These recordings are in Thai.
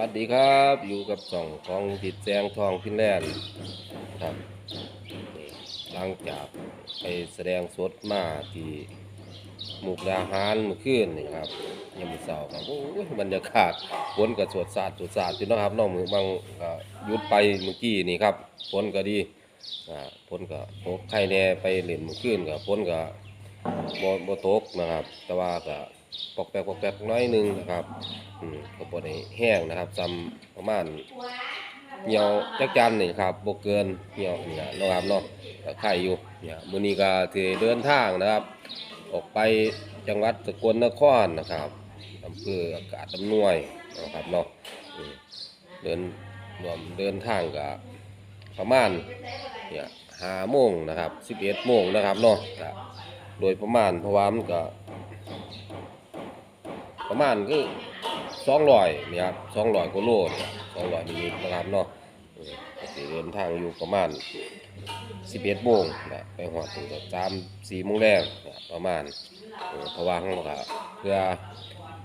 วัสดีครับ อยู่กับสองของติดแจงทองพินแลนด์ครับหลังจากไปแสดงสดมาที่หมุกดาหารเมื่อคืนนี่ครับยามมื้อเช้าครับโอ้ยบรรยากาศฝนก็สดสาดสดสาดอยู่นะครับน้องมือบางก็หยุดไปเมื่อกี้นี่ครับฝนก็ดีอ่าฝนก็ตกใครแน่ไปเล่นเมื่อคืนก็ฝนก็บ่บ่ตกนะครับ แต่ว่าก็ ปอกแปกปอกแปกน้อยหนึงนะครับอืมก็บ่ได้แห้งนะครับซ้ำประมาณเหี่ยวจักจันนี่ครับบ่เกินเหี่ยวนี่นะเนะครับเนาะไข่อยู่เนี่ยมื้อนี้ก็สิเดินทางนะครับ ออกไปจังหวัดสกลนครนะครับอำเภออากาศอำนวยนะครับเนาะเดินรวมเดินทางก็ประมาณเนี่ย5โมงนะครับ11โมงนะครับเนาะโดยประมาณเพราะว่ามันก็ ประมาณคือสองร้อยนี่ครับสองร้อยกว่าโลเนี่ยสองร้อยนิดๆนะครับเนาะเออก็สิเดินทางอยู่ประมาณสิบเอ็ดโมงนะไปหอดถึงสามสี่โมงแรกนะประมาณเพราะว่าเราก็เพื่อ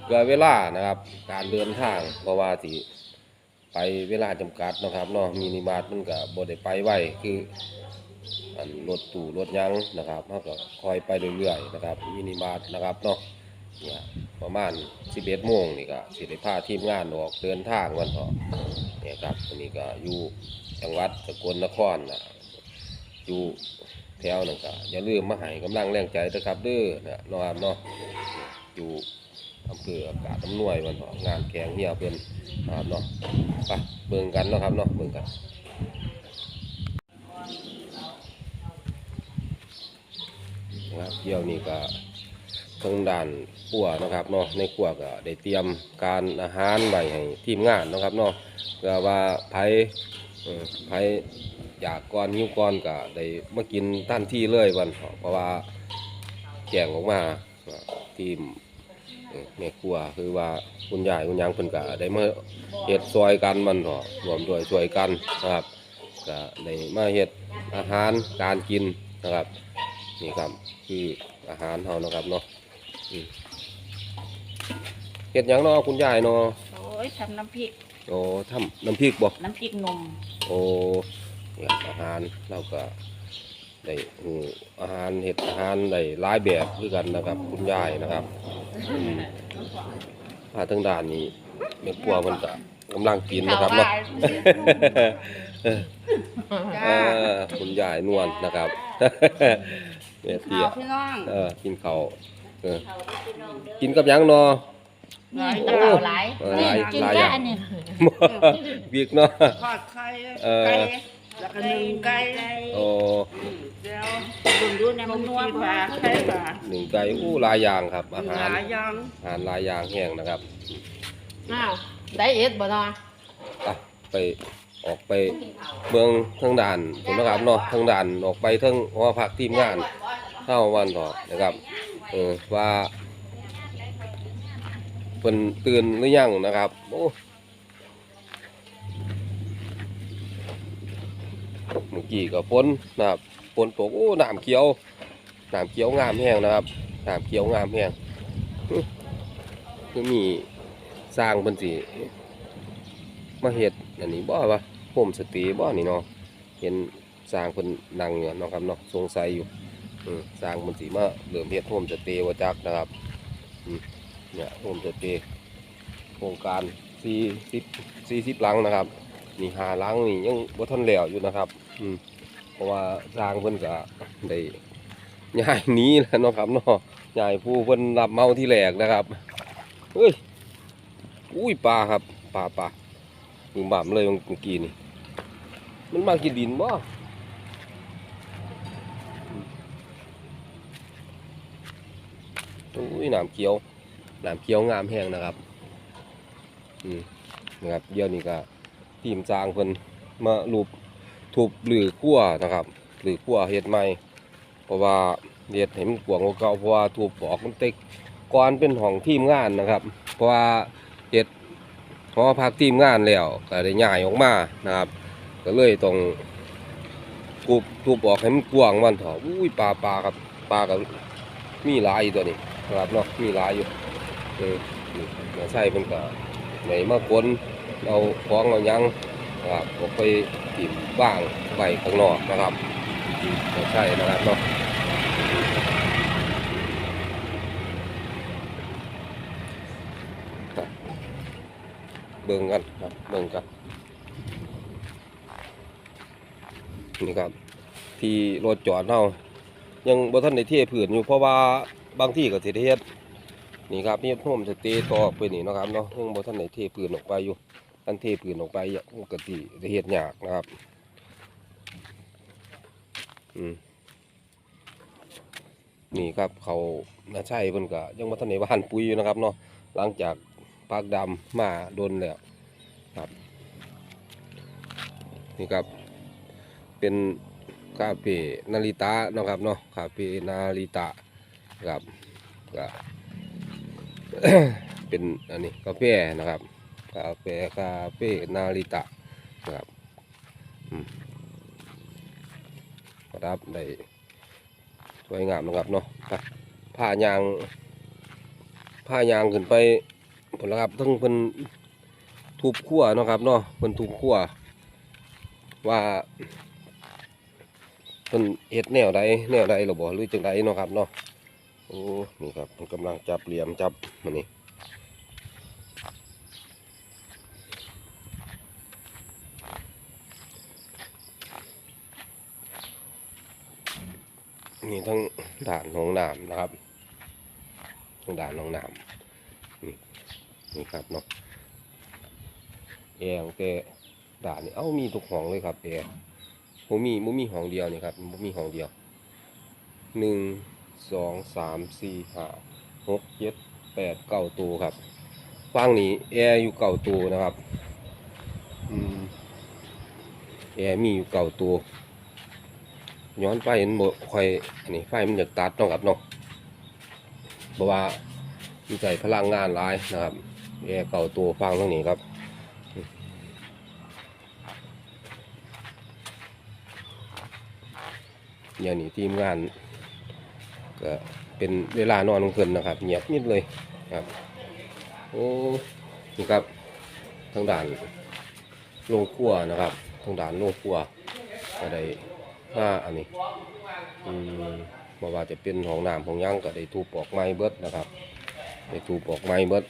เพื่อเวลานะครับ การเดินทางเพราะว่าสิไปเวลาจำกัดนะครับเนาะมินิมาร์ทมันก็บ่ได้ไปไวคืออันรถตู้รถยังนะครับเราก็คอยไปเรื่อยๆนะครับมินิมาร์ทนะครับเนาะ เนี่ยประมาณ11โมงนี่ก็สิได้พาทีมงานออกเดินทางวันเถาะเนี่ยครับอันนี้ก็อยู่จังหวัดสกลนครนะอยู่แถวนั่นก็อย่าลืมมาให้กำลังแรงใจด้วยครับเด้อนะนาะครับเนาะอยู่อำเภออากาศอำนวยวันเถาะงานแข่งเหี่ยวเป็นนะครับเนาะไปเบิ่งกันเนาะครับเนาะเบิ่งกันนะครับเที่ยวนี้ก็ ทางด้านครัวนะครับเนาะในครัวก็ได้เตรียมการอาหารไว้ให้ทีมงานนะครับเนาะเพื่อว่าไผ่ไผอยากก่อนหิ้วก่อนก็ได้มากินทันที่เลยวันเพราะว่าแจงออกมาทีมเอ่อแม่ครัวคือว่าคุณยายคุณยังเพิ่นก็ได้มาเฮ็ดซอยกันมันเถาะรวมด้วยช่วยกันนะครับก็ได้มาเฮ็ดอาหารการกินนะครับนี่ครับคืออาหารเฮานะครับเนาะ เฮ็ดหยังเนาะคุณยายเนาะโอ้ยทำน้ำพริก โอ้ทำน้ำพริกบ่น้ำพริกนมโอ้เนี่ยอาหารเราก็ได้หูอาหารเฮ็ดอาหารได้หลายแบบคือกันนะครับ คุณยายนะครับอืมถ้าทางด้านนี้แม่ครัวเพิ่นก็กำลังกินนะครับเนาะเออคุณยายนวลนะครับ แม่เตี้ยพี่น้อง เออกินข้าว เออกินกับหยังเนาะ นี่ตะเก่าหลายเออหลายกินหลายอแค่ย่าง อันนี้บิ๊กเนาะ ทอดไข่เออ ไก่แล้วก็นึ่งไก่โอ้แล้วดูดูเนี่ยมันนัวปลาไข่ปลาหนึ่งไก่อู้หลายอย่างครับ อาหารหลายอย่างอาหารหลายอย่างแห้งนะครับอ้าวได้เอ็ดบ่เนาะอะไปออกไปเมืองทางด่านคุณนะครับเนาะทางด่านออกไปทางหอพักทีมงานเข้าวันต่อนะครับ เออว่าเพิ่นตื่นหรือยังนะครับโอ้เมื่อกี้ก็ฝนนะครับฝนตกโอ้น้ำเขียวน้ำเขียวงามแห้งนะครับน้ำเขียวงามแห้งคือมีสร้างเพิ่นสิมาเฮ็ดอันนี้บ่วะโฮมสตย์บ่นี่เนาะเห็นสร้างเพิ่นนั่งอยู่เนาะครับเนาะสงสัยอยู่ สร้างมันสิมาเริ่มเฮ็ดโฮมสเตย์ว่าจักนะครับเนี่ยโฮมสเตย์โครงการ40 40หลังนะครับนี่หาหลังนี่ยังบ่ทันแล้วอยู่นะครับ อืมเพราะว่าสร้างเพิ่นก็ได้ย้ายนี้แล้วเนาะครับเนาะย้ายผู้เพิ่นรับเมาที่แรกนะครับเฮ้ยอุ้ยปลาครับปลาปลาบึงบามเลยเมื่อกี้นี่มันมากินดินบ่ อุ้ยหน้ำเขียวหน้ำเขียวงามแห้งนะครับอืมนะครับเดี๋ยวนี้ก็ทีมจางเพิ่นมาลูบทุบหรือขั้วนะครับ หรือขั้วเฮ็ดใหม่เพราะว่าเฮ็ดให้มันกวงเก่าเพราะว่าทุบออกมันเต็กก่อนเป็นห้องทีมงานนะครับ เพราะว่าเฮ็ดพอพักทีมงานแล้วก็ได้ย้ายออกมานะครับ ก็เลยต้องทุบทุบออกให้มันกว้างมันเถอะอุ้ยปลาปลาครับปลาก็มีหลายตัวนี้ นะครับเนาะมีหลายอยู่เออมาใช่เพิ่นก็ไหนมากวนเราของเรายังครับก็ไปติมบ้างไว้ข้างนอกนะครับก็ใช่นะครับเนาะครับเบิ่งกันครับเบิ่งกันนี่ครับ ที่รถจอดเฮายังบ่ทันได้เทพื้นอยู่เพราะว่า บางที่ก็สิได้เฮ็ดนี่ครับนี่โฮมสเตย์ต่อออกไปนี่นะครับเนาะยังบ่ทันได้เทพื้นออกไปอยู่อันเทพื้นออกไปอย่างกติได้เฮ็ดยากนะครับอืมนี่ครับเขาน่าใช่เพิ่นก็ยังบ่ทันได้หว่านปุ๋ยอยู่นะครับเนาะหลังจากปากดำมาโดนแล้วครับ นี่ครับ เป็นคาเฟ่นาริตะนะครับเนาะคาเฟ่นาริตะ ครับก็เป็นอันนี้กาแฟนะครับ กาแฟคาเฟ่นาริตะนะครับครับได้สวยงามนะครับเนาะผ้ายางผ้ายางขึ้นไปผลละครับทั้งเพิ่นทุบขั้วเนาะครับเนาะเพิ่นทุบขั้วว่าเพิ่นเฮ็ดแนวใดแนวใดหรือบ่หรือจังใดเนาะครับเนาะ โอ้ นี่ครับเพิ่นกำลังจับเหลี่ยมจับมันนี่นี่ทั้งด่านของน้ำนะครับทั้งด่านของน้ำนี่นี่ครับเนาะแอร์ของแกด่านนี่เอ้ามีทุกห้องเลยครับแอร์บ่มีบ่มีห้องเดียวนี่ครับบ่มีห้องเดียวหนึ่ง สองสามสี่ห้าหกเจ็ดแปดเก้าตัวครับฟังนี้แอร์อยู่เก้าตัวนะครับแอร์มีอยู่เก้าตัว ย้อนไปเห็นบค่อยอันนี้ไฟมันอยากตัดเนาะครับเนาะเพราะว่ามีใจพลังงานหลายนะครับแอร์เก้าตัวฟังตรงนี้ครับอย่างนี้ทีมงาน ก็เป็นเวลานอนของเพิ่นนะครับเงียบนิดเลยครับโอ้นี่ครับทางด่านโรงครัวนะครับทางด่านโรงครัวก็ได้ห้าอันนี้อืมบ่ว่าจะเป็นห้องน้ำห้องหยังก็ได้ถูปอกไม้เบิดนะครับได้ถูปอกไม้เบิด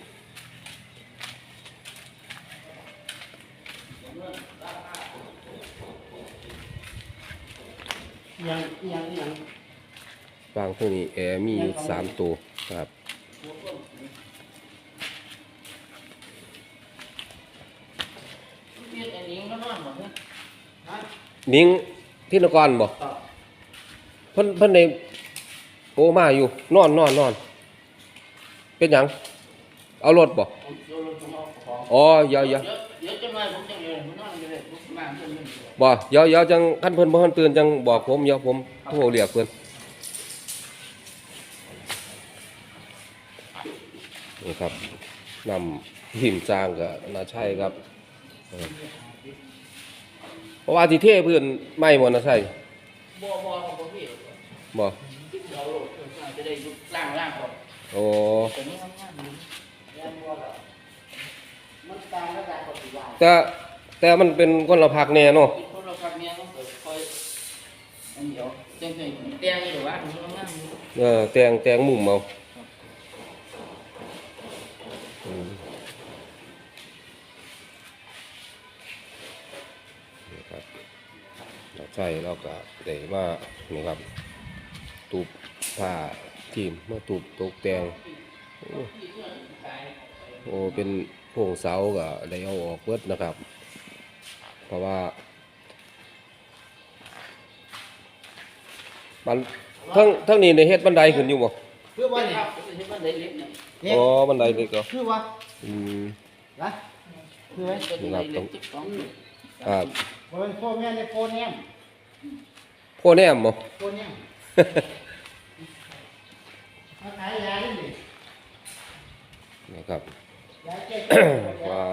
ยังยังยัง วางตรงนี้แอร์มีอยู่สามตัวนะครับเฮ็ดอันนี้มันนอนบ่ฮะมิงที่นกรบอกเพิ่นเพิ่นในโอมาอยู่ นอนนอนนอน เป็นหยัง เอารถบอกผมโยนลงตรงเอาของอ๋อเดี๋ยวเดี๋ยวเดี๋ยวเดี๋ยวจะมาผมจะเรียนผมนอนเลยผมมาเพิ่นเพิ่นบ่เดี๋ยวเดี๋ยวจังคันเพิ่นบ่ทันตื่นจังบอกผมเดี๋ยวผมโทรเรียกเพิ่น นี่ครับนำหิมจางกับนาชัยครับเออเพราะว่าที่เทพื้นไม่หมดนะใช่บ่บ่ของผมพี่บ่เราโหลดเพิ่นมาจะได้ยุบล่างล่างก่อนโอ้ตัวนี้ทำงานดียังบ่ล่ะมันต่างระดับกับสิว่าแต่แต่มันเป็นคนละภาคแน่เนาะคิดคนเราครับเนี่ยต้องเปิดคอยอันเดียวเต็มๆเตียงนี่หรือว่าผมทำงานอยู่เออแตงแตงมุมเอา ใช่เราก็ได้มานี่ครับตูบผ้าทีมมาตูบตกแต่งโอ้โอ้เป็นโครงเสาก็ได้เอาออกเบิดนะครับ เพราะว่ามันทั้งทั้งนี้ในเฮ็ดบันไดขึ้นอยู่บ่คือว่านี่ครับคือว่าได้เล็กเนี่ยอ๋อบันไดเล็กเหรอคือว่าอืมนะคือว่าเป็นได้เล็กจิ๊บสองอ่าบ่เป็นพ่อแม่ในโพแนม โคแนมบ่โพแนมมาขายยาดินะครับยาแก้ว่า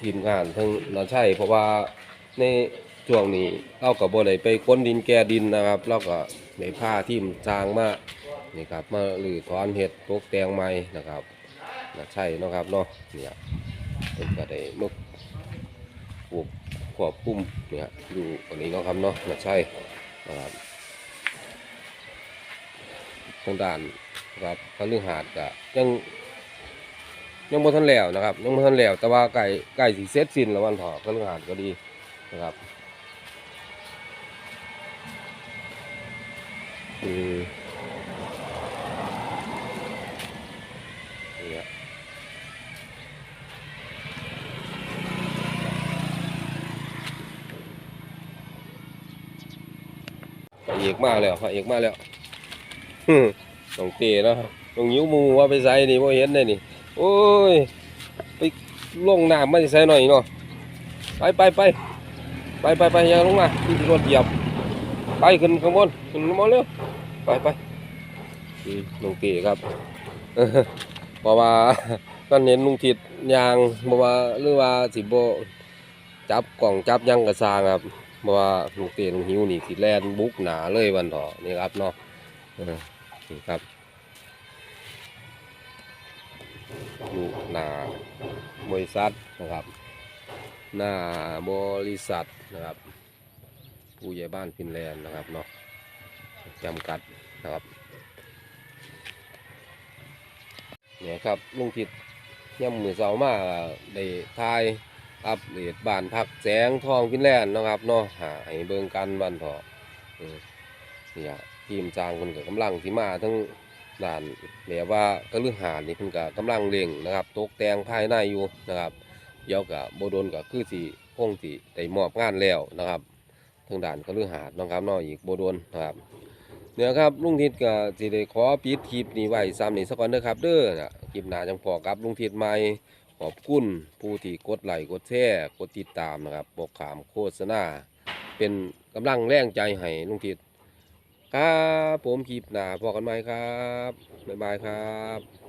ทีมงานทั้งนาใช่เพราะว่าในช่วงนี้เราก็บ่ได้ไปก้นดินแก่ดินนะครับเราก็ได้พาทีมสร้างมานี่ครับมาหรือถอนเห็ดตกแต่งใหม่นะครับนาใช่เนาะครับเนาะเนี่ยเพิ่นก็ได้มาควบ ควบคุมเนี่ยอยู่อันนี้เนาะครับเนาะนะใช่นะครับทางด้านครับพฤหัสก็ยังยังบ่ทันแล้วนะครับยังบ่ทันแล้ว แต่ว่าใกล้ใกล้สิเสร็จสิ้นแล้ววันเถาะพฤหัสก็ดีนะครับอืมนี่ฮะ พระเอกมาแล้วพระเอกมาแล้วฮึต้องเตะนะต้องยิ้วมูว่าไปใส่นี่บ่เห็นเลยนี่ โอ้ย ไปลงน้ำมาใส่หน่อยเนาะไปไปไปไปไปไปย่าลงมาที่รถเหยียบ ไปขึ้นข้างบนขึ้นข้างบนเร็วไปไปอืมลุงเตะครับเพราะว่าตอนเห็นลุงทิดยางเพราะว่าหรือว่าสิบ่จับกล่องจับยังกระซางครับ เพราะว่าลูกเตะลุงหิวนี่สิแลนบุกหนาเลยวันต่อนี่ครับเนาะเออนี่ครับอยู่หนาบริษัทนะครับ หน้าบริษัทนะครับ ผู้ใหญ่บ้านฟินแลนด์นะครับเนาะจำกัดนะครับเนี่ยครับลุงทิดย่ำมือเสามาได้ทาย อัปเดตบ้านพักแสงทองฟินแลนด์นะครับเนาะหาให้เบิ่งกันบ้านเถาะเอนี่ฮะทีมจ้างคนก็กำลังสิมาทั้งด้านแบบว่าก็เรื่องหาดนี่เพิ่นก็กำลังเร่งนะครับ ตกแต่งภายในอยู่นะครับเดี๋ยวก็บ่โดนก็คือสิคงสิได้มอบงานแล้วนะครับทางด้านก็เรื่องหาดนะครับเนาะอีกโบโดนนะครับเนี่ยครับลุงทิศก็สิได้ขอปิดคลิปนี้ไว้ซ้ำนี่สักก่อนเด้อครับเด้อคลิปหน้าจังพอกับลุงทิศใหม่ ขอบคุณผู้ที่กดไลค์กดแชร์กดติดตามนะครับบอกขามโฆษณาเป็นกำลังแรงใจให้ลุงทิดครับผมคลิปหน้าพอกันไหมครับ บ๊ายบายครับ